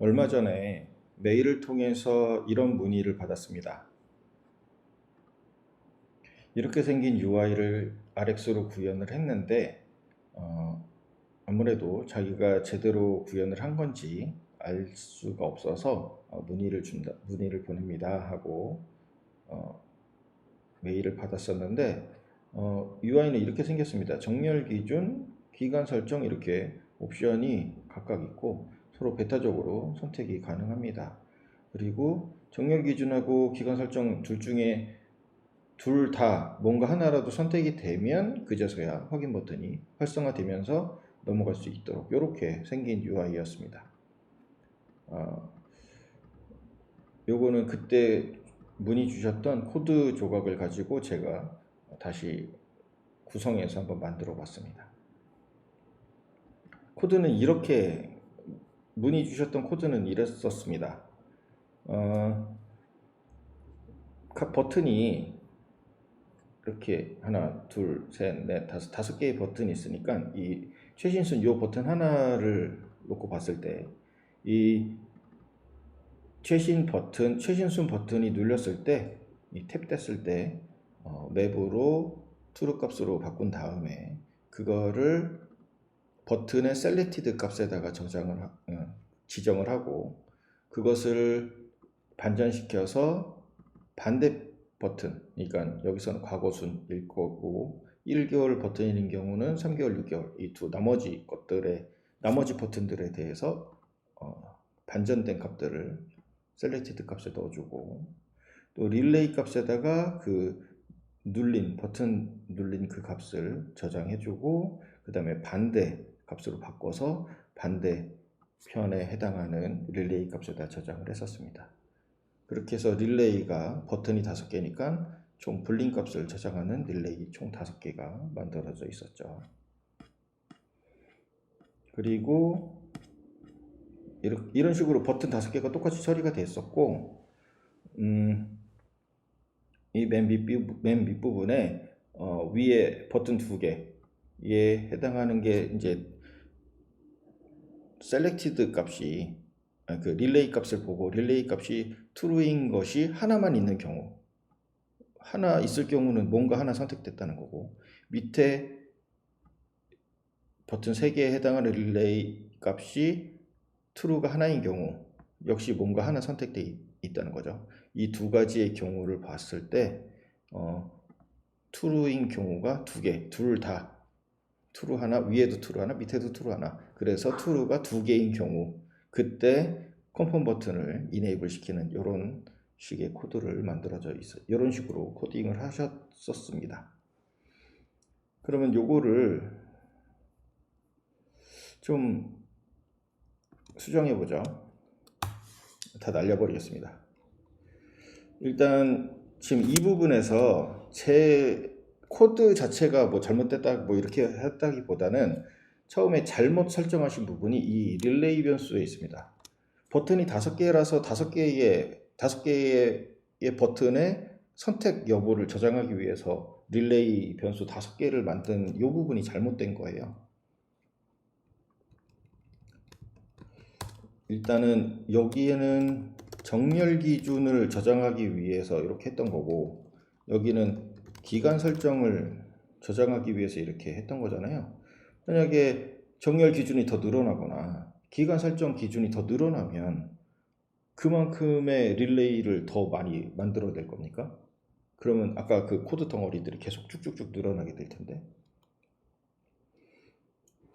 얼마 전에 메일을 통해서 이런 문의를 받았습니다. 이렇게 생긴 UI를 RX로 구현을 했는데 어, 아무래도 자기가 제대로 구현을 한 건지 알 수가 없어서 어, 문의를 준다, 문의를 보냅니다 하고 어, 메일을 받았었는데 어, UI는 이렇게 생겼습니다. 정렬 기준, 기간 설정 이렇게 옵션이 각각 있고 서로 베타적으로 선택이 가능합니다. 그리고 정렬 기준하고 기간 설정 둘 중에 둘 다 뭔가 하나라도 선택이 되면 그제서야 확인 버튼이 활성화되면서 넘어갈 수 있도록 이렇게 생긴 UI였습니다. 어, 요거는 그때 문의 주셨던 코드 조각을 가지고 제가 다시 구성해서 한번 만들어 봤습니다. 코드는 이렇게 문의 주셨던 코드는 이랬었습니다. 어, 각 버튼이 이렇게 하나, 둘, 셋, 넷, 다섯, 다섯 개의 버튼이 있으니까 이 최신순 요 버튼 하나를 놓고 봤을 때 이 최신 버튼, 최신순 버튼이 눌렸을 때, 이 탭 됐을 때 어, 맵으로 true 값으로 바꾼 다음에 그거를 버튼의 selected 값에다가 저장을 하- 어, 지정을 하고 그것을 반전시켜서 반대 버튼, 그러니까 여기서는 과거순일 거고 1개월 버튼인 경우는 3개월, 6개월 이 두 나머지 것들의 나머지 버튼들에 대해서 어, 반전된 값들을 selected 값에 넣어주고 또 릴레이 값에다가 그 눌린 버튼 눌린 그 값을 저장해주고 그 다음에 반대 값으로 바꿔서 반대 편에 해당하는 릴레이 값에다 저장을 했었습니다. 그렇게 해서 릴레이가 버튼이 다섯 개니까 총 불린 값을 저장하는 릴레이 총 다섯 개가 만들어져 있었죠. 그리고 이런, 식으로 버튼 다섯 개가 똑같이 처리가 됐었고, 음, 이 맨 밑부, 맨 밑부분에 어, 위에 버튼 두 개에 해당하는 게 이제 selected 값이 아, 그 릴레이 값을 보고 릴레이 값이 true인 것이 하나만 있는 경우 하나 있을 경우는 뭔가 하나 선택됐다는 거고 밑에 버튼 3개에 해당하는 릴레이 값이 true가 하나인 경우 역시 뭔가 하나 선택돼 있다는 거죠. 이 두 가지의 경우를 봤을 때 어, true인 경우가 두 개, 둘 다 true 하나, 위에도 true 하나, 밑에도 true 하나. 그래서 true가 두 개인 경우 그때 컨펌 버튼을 이네이블 시키는 이런 식의 코드를 만들어져 있어. 이런 식으로 코딩을 하셨었습니다. 그러면 요거를 좀 수정해 보죠. 다 날려버리겠습니다. 일단 지금 이 부분에서 제 코드 자체가 뭐 잘못됐다 뭐 이렇게 했다기보다는 처음에 잘못 설정하신 부분이 이 릴레이 변수에 있습니다. 버튼이 다섯 개라서 다섯 개의 다섯 개의 버튼의 선택 여부를 저장하기 위해서 릴레이 변수 다섯 개를 만든 이 부분이 잘못된 거예요. 일단은 여기에는 정렬 기준을 저장하기 위해서 이렇게 했던 거고 여기는 기간 설정을 저장하기 위해서 이렇게 했던 거잖아요. 만약에 정렬 기준이 더 늘어나거나 기간 설정 기준이 더 늘어나면 그만큼의 릴레이를 더 많이 만들어야 될 겁니까? 그러면 아까 그 코드 덩어리들이 계속 쭉쭉쭉 늘어나게 될 텐데.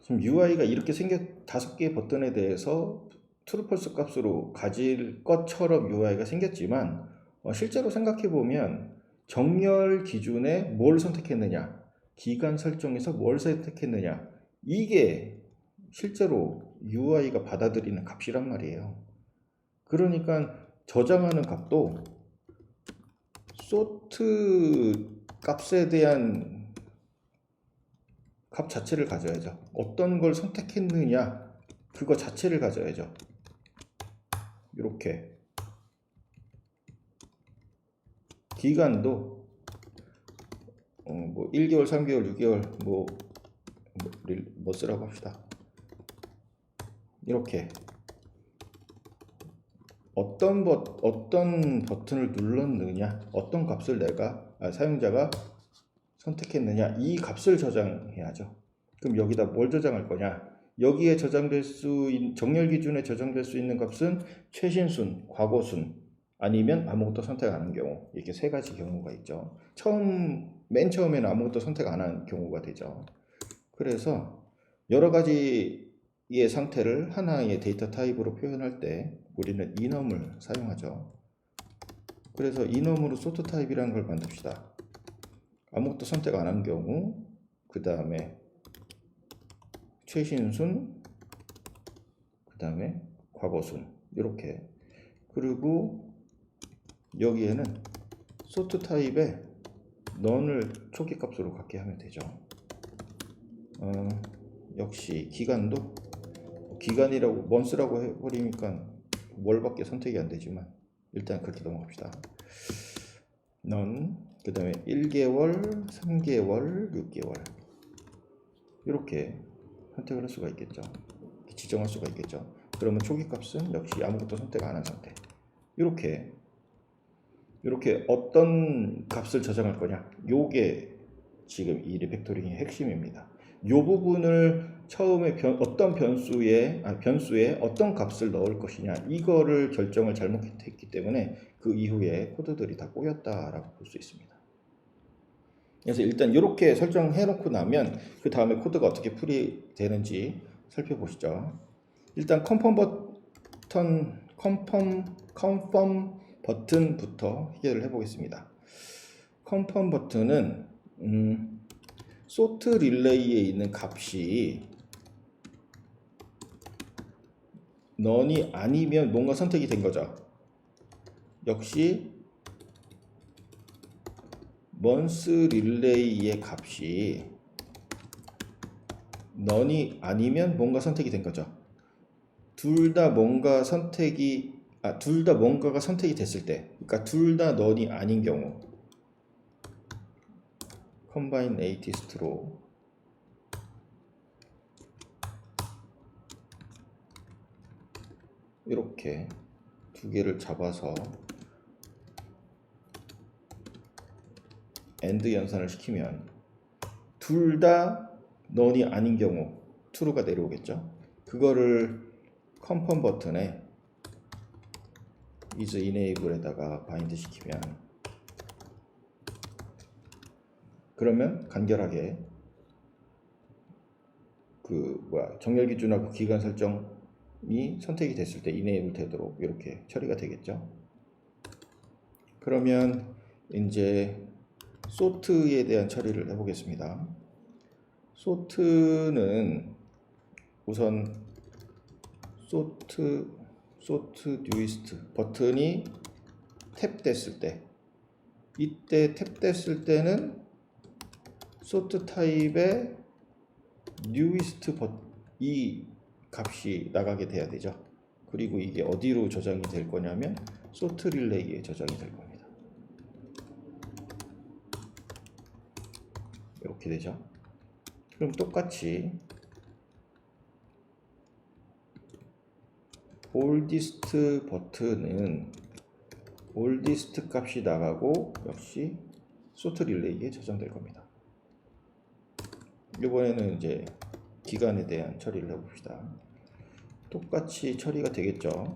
지금 UI가 이렇게 생겨 다섯 개의 버튼에 대해서 트루펄스 값으로 가질 것처럼 UI가 생겼지만 어, 실제로 생각해 보면 정렬 기준에 뭘 선택했느냐, 기간 설정에서 뭘 선택했느냐 이게 실제로 UI가 받아들이는 값이란 말이에요. 그러니까 저장하는 값도 소트 값에 대한 값 자체를 가져야죠. 어떤 걸 선택했느냐 그거 자체를 가져야죠. 이렇게 기간도 어, 뭐 1개월, 3개월, 6개월 뭐, 뭐, 릴- 뭐 쓰라고 합시다. 이렇게 어떤 버, 어떤 버튼을 눌렀느냐, 어떤 값을 내가 아, 사용자가 선택했느냐 이 값을 저장해야죠. 그럼 여기다 뭘 저장할 거냐? 여기에 저장될 수 있, 정렬 기준에 저장될 수 있는 값은 최신순, 과거순 아니면 아무것도 선택 안 한 경우 이렇게 세 가지 경우가 있죠. 처음 맨 처음에는 아무것도 선택 안 한 경우가 되죠. 그래서 여러 가지의 상태를 하나의 데이터 타입으로 표현할 때 우리는 이넘을 사용하죠. 그래서 이넘으로 소트 타입이라는 걸 만듭시다. 아무것도 선택 안 한 경우 그 다음에 최신순 그 다음에 과거순 이렇게 그리고 여기에는 소트 타입에 넌을 초기 값으로 갖게 하면 되죠. 어, 역시 기간도 기간이라고 먼스라고 해버리니까 월밖에 선택이 안 되지만 일단 그렇게 넘어갑시다. 넌, 그 다음에 1개월, 3개월, 6개월. 이렇게 선택을 할 수가 있겠죠. 지정할 수가 있겠죠. 그러면 초기 값은 역시 아무것도 선택 안 한 상태. 이렇게 이렇게 어떤 값을 저장할 거냐 요게 지금 이 리팩토링의 핵심입니다 요 부분을 처음에 변, 어떤 변수에 아, 변수에 어떤 값을 넣을 것이냐 이거를 결정을 잘못했기 때문에 그 이후에 코드들이 다 꼬였다라고 볼 수 있습니다. 그래서 일단 이렇게 설정해 놓고 나면 그 다음에 코드가 어떻게 풀이 되는지 살펴보시죠. 일단 컨펌 버튼 컨펌 컨펌 버튼부터 해결을 해보겠습니다. 컨펌 버튼은 음, 소트 릴레이에 있는 값이 넌이 아니면 뭔가 선택이 된 거죠. 역시 먼스 릴레이의 값이 넌이 아니면 뭔가 선택이 된 거죠. 둘 다 뭔가 선택이 아, 둘 다 뭔가가 선택이 됐을 때, 그러니까 둘 다 넌이 아닌 경우, 컴바인 에이티스트로 이렇게 두 개를 잡아서 엔드 연산을 시키면 둘 다 넌이 아닌 경우 true가 내려오겠죠. 그거를 컨펌 버튼에 is enable에다가 바인드 시키면 그러면 간결하게 그 뭐야 정렬 기준하고 기간 설정이 선택이 됐을 때 enable 되도록 이렇게 처리가 되겠죠. 그러면 이제 소트에 대한 처리를 해보겠습니다. 소트는 우선 소트 소트 뉴이스트 버튼이 탭됐을 때 이때 탭됐을 때는 소트 타입의 뉴이스트 이 값이 나가게 돼야 되죠. 그리고 이게 어디로 저장이 될 거냐면 소트 릴레이에 저장이 될 겁니다. 이렇게 되죠. 그럼 똑같이 올디스트 버튼은 올디스트 값이 나가고 역시 소트 릴레이에 저장될 겁니다. 이번에는 이제 기간에 대한 처리를 해봅시다. 똑같이 처리가 되겠죠.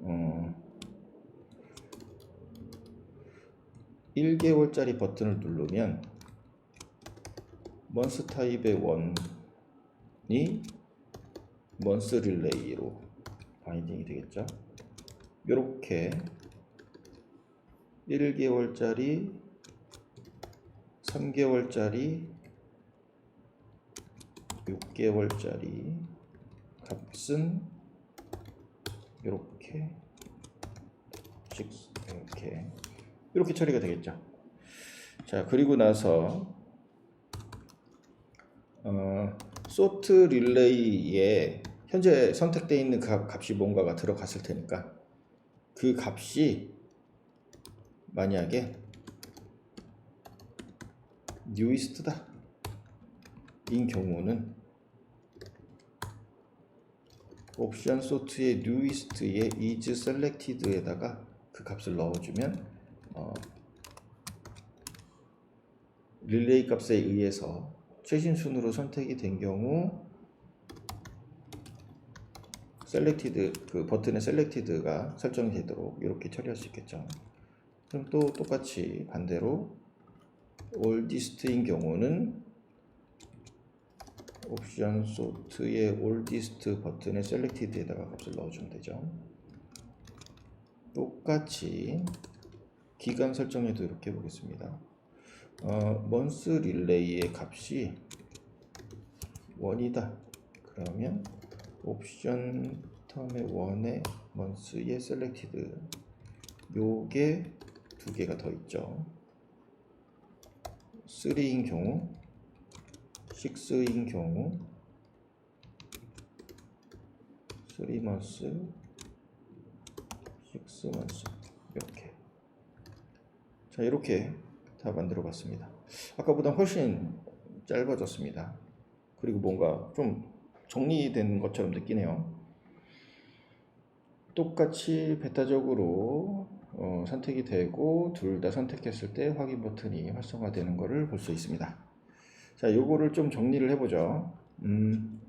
어, 1개월짜리 버튼을 누르면 먼스 타입의 원이 먼스 릴레이로 바인딩이 되겠죠. 이렇게 1개월짜리 3개월짜리 6개월짜리 값은 이렇게 이렇게 이렇게 처리가 되겠죠. 자 그리고 나서 어, 소트 릴레이에 현재 선택되어 있는 값, 값이 뭔가가 들어갔을 테니까 그 값이 만약에 뉴이스트다. 인 경우는 옵션 소트의 newest의 is selected에다가 그 값을 넣어주면 어, 릴레이 값에 의해서 최신 순으로 선택이 된 경우 셀렉티드 그 버튼의 셀렉티드가 설정이 되도록 이렇게 처리할 수 있겠죠. 그럼 또 똑같이 반대로 올디스트인 경우는 옵션 소트의 올디스트 버튼의 셀렉티드에다가 값을 넣어주면 되죠. 똑같이 기간 설정에도 이렇게 해보겠습니다. 어, 먼스 릴레이의 값이 원이다. 그러면 옵션 텀의 원의 먼스의 셀렉티드. 요게 두 개가 더 있죠. 3인 경우 6인 경우 3 먼스 6 먼스 이렇게. 자 이렇게 다 만들어 봤습니다. 아까보다 훨씬 짧아졌습니다. 그리고 뭔가 좀 정리된 것처럼 느끼네요. 똑같이 베타적으로 어, 선택이 되고 둘 다 선택했을 때 확인 버튼이 활성화되는 것을 볼 수 있습니다. 자 요거를 좀 정리를 해보죠. 음,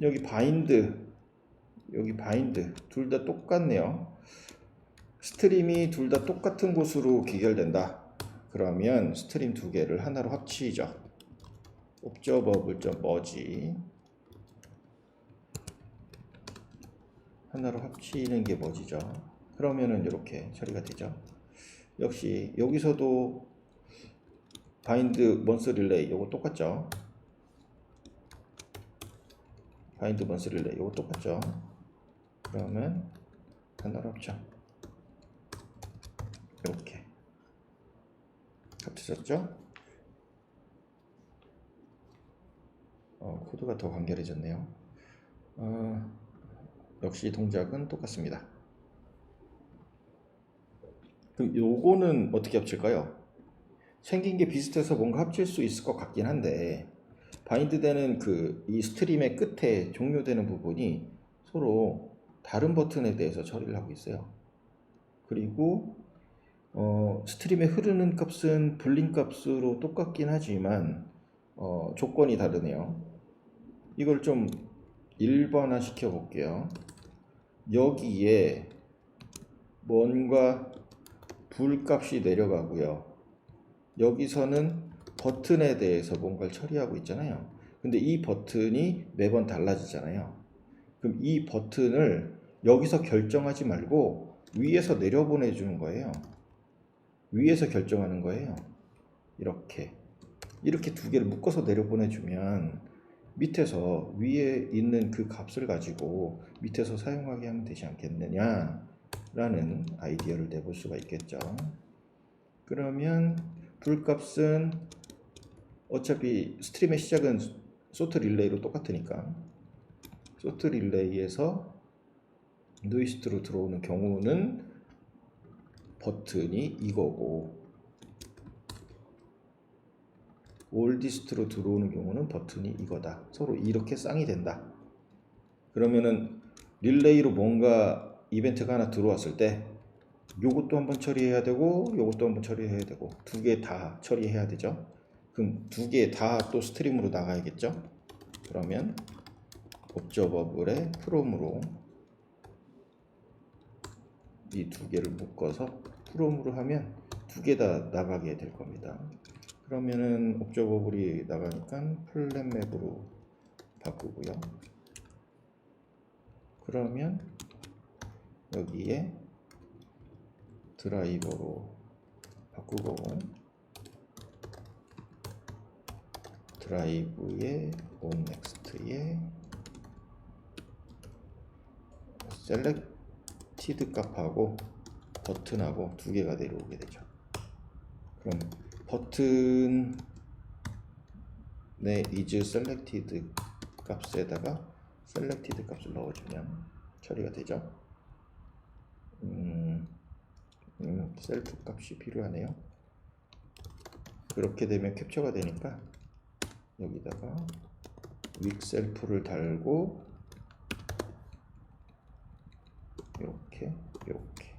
여기 바인드 여기 바인드 둘 다 똑같네요. 스트림이 둘 다 똑같은 곳으로 기결된다. 그러면 스트림 두 개를 하나로 합치죠. 옵저버블 머지 하나로 합치는 게 뭐지죠? 그러면은 이렇게 처리가 되죠. 역시 여기서도 바인드 먼스 릴레이 요거 똑같죠? 바인드 먼스 릴레이 요거 똑같죠? 그러면 하나로 합쳐. 이렇게. 합쳐졌죠? 어, 코드가 더 간결해졌네요. 어, 역시 동작은 똑같습니다 그럼 요거는 어떻게 합칠까요? 생긴 게 비슷해서 뭔가 합칠 수 있을 것 같긴 한데 바인드 되는 그 이 스트림의 끝에 종료되는 부분이 서로 다른 버튼에 대해서 처리를 하고 있어요. 그리고 어, 스트림에 흐르는 값은 불린 값으로 똑같긴 하지만 어, 조건이 다르네요. 이걸 좀 일반화 시켜 볼게요. 여기에 뭔가 불값이 내려가고요. 여기서는 버튼에 대해서 뭔가를 처리하고 있잖아요. 근데 이 버튼이 매번 달라지잖아요. 그럼 이 버튼을 여기서 결정하지 말고 위에서 내려보내 주는 거예요. 위에서 결정하는 거예요. 이렇게. 이렇게 두 개를 묶어서 내려보내 주면 밑에서 위에 있는 그 값을 가지고 밑에서 사용하게 하면 되지 않겠느냐 라는 아이디어를 내볼 수가 있겠죠. 그러면 불값은 어차피 스트림의 시작은 소트 릴레이로 똑같으니까 소트 릴레이에서 노이스트로 들어오는 경우는 버튼이 이거고 올디스트로 들어오는 경우는 버튼이 이거다. 서로 이렇게 쌍이 된다. 그러면은 릴레이로 뭔가 이벤트가 하나 들어왔을 때 요것도 한번 처리해야 되고 요것도 한번 처리해야 되고 두 개 다 처리해야 되죠. 그럼 두 개 다 또 스트림으로 나가야겠죠. 그러면 옵저버블의 프롬으로 이 두 개를 묶어서 프롬으로 하면 두 개 다 나가게 될 겁니다. 그러면은 옵저버블이 나가니까 플랫맵으로 바꾸고요. 그러면 여기에 드라이버로 바꾸고 드라이브에 onNext에 셀렉티드 값하고 버튼하고 두 개가 내려오게 되죠. 그럼 버튼의 is selected 값에다가 selected 값을 넣어주면 처리가 되죠. 음, 음, 셀프 값이 필요하네요. 그렇게 되면 캡처가 되니까 여기다가 윅 셀프를 달고 이렇게 이렇게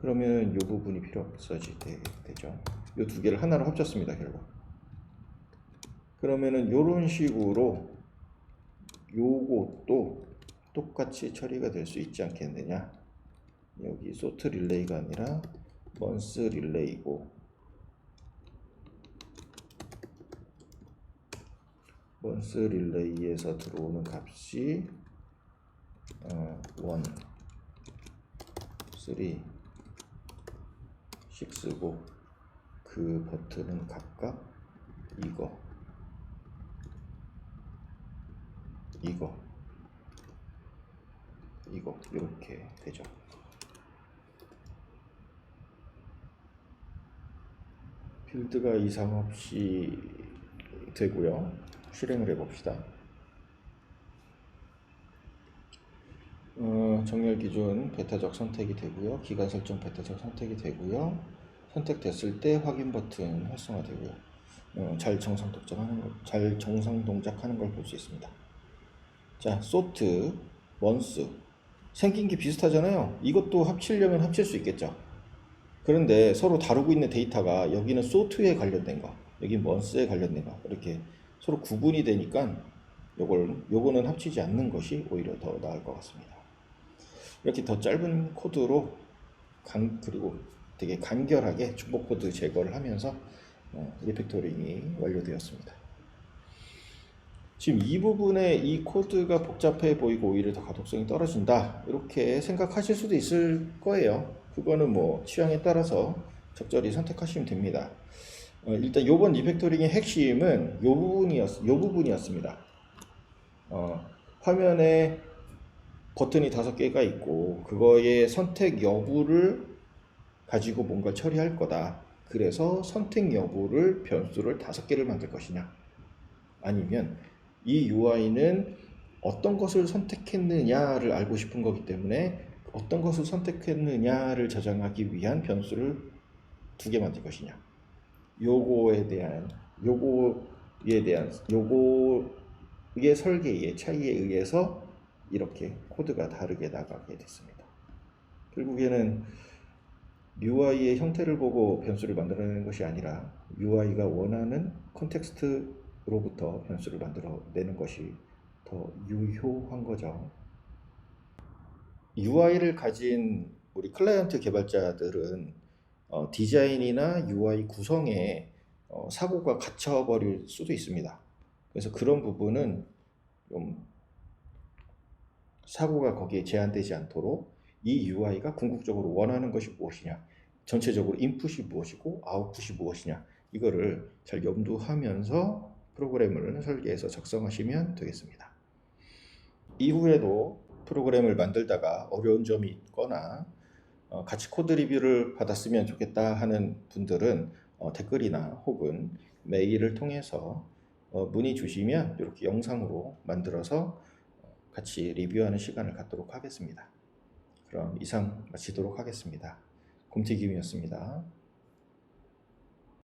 그러면 이 부분이 필요 없어지게 되죠. 이 두 개를 하나로 합쳤습니다 결국. 그러면은 이런 식으로 요것도 똑같이 처리가 될 수 있지 않겠느냐. 여기 소트 릴레이가 아니라 먼스 릴레이고 먼스 릴레이에서 들어오는 값이 어, 1, 3, 6고 그 버튼은 각각 이거 이거 이거 이렇게 되죠. 필드가 이상 없이 되고요. 실행을 해 봅시다. 어, 정렬 기준 베타적 선택이 되고요. 기간 설정 베타적 선택이 되고요. 선택됐을 때 확인 버튼 활성화되고요. 어, 잘 정상 동작하는 걸, 잘 정상 동작하는 걸 볼 수 있습니다. 자, 소트, 원스 생긴 게 비슷하잖아요. 이것도 합치려면 합칠 수 있겠죠. 그런데 서로 다루고 있는 데이터가 여기는 소트에 관련된 거, 여기 먼스에 관련된 거 이렇게 서로 구분이 되니까 요걸 요거는 합치지 않는 것이 오히려 더 나을 것 같습니다. 이렇게 더 짧은 코드로 간 그리고 되게 간결하게 중복 코드 제거를 하면서 어, 리팩토링이 완료되었습니다. 지금 이 부분에 이 코드가 복잡해 보이고 오히려 더 가독성이 떨어진다 이렇게 생각하실 수도 있을 거예요. 그거는 뭐 취향에 따라서 적절히 선택하시면 됩니다. 어, 일단 이번 리팩토링의 핵심은 이 부분이었, 요 부분이었습니다. 어, 화면에 버튼이 다섯 개가 있고 그거의 선택 여부를 가지고 뭔가 처리할 거다. 그래서 선택 여부를 변수를 다섯 개를 만들 것이냐 아니면 이 UI는 어떤 것을 선택했느냐를 알고 싶은 거기 때문에 어떤 것을 선택했느냐를 저장하기 위한 변수를 두 개 만들 것이냐. 요거에 대한 요거에 대한 요거의 설계의 차이에 의해서 이렇게 코드가 다르게 나가게 됐습니다. 결국에는 UI의 형태를 보고 변수를 만들어내는 것이 아니라 UI가 원하는 컨텍스트로부터 변수를 만들어내는 것이 더 유효한 거죠. UI를 가진 우리 클라이언트 개발자들은 어, 디자인이나 UI 구성에 어, 사고가 갇혀버릴 수도 있습니다. 그래서 그런 부분은 좀 사고가 거기에 제한되지 않도록 이 UI가 궁극적으로 원하는 것이 무엇이냐, 전체적으로 인풋이 무엇이고 아웃풋이 무엇이냐, 이거를 잘 염두하면서 프로그램을 설계해서 작성하시면 되겠습니다. 이후에도 프로그램을 만들다가 어려운 점이 있거나 어, 같이 코드 리뷰를 받았으면 좋겠다 하는 분들은 어, 댓글이나 혹은 메일을 통해서 어, 문의 주시면 이렇게 영상으로 만들어서 어, 같이 리뷰하는 시간을 갖도록 하겠습니다. 그럼 이상 마치도록 하겠습니다. 곰튀김이었습니다.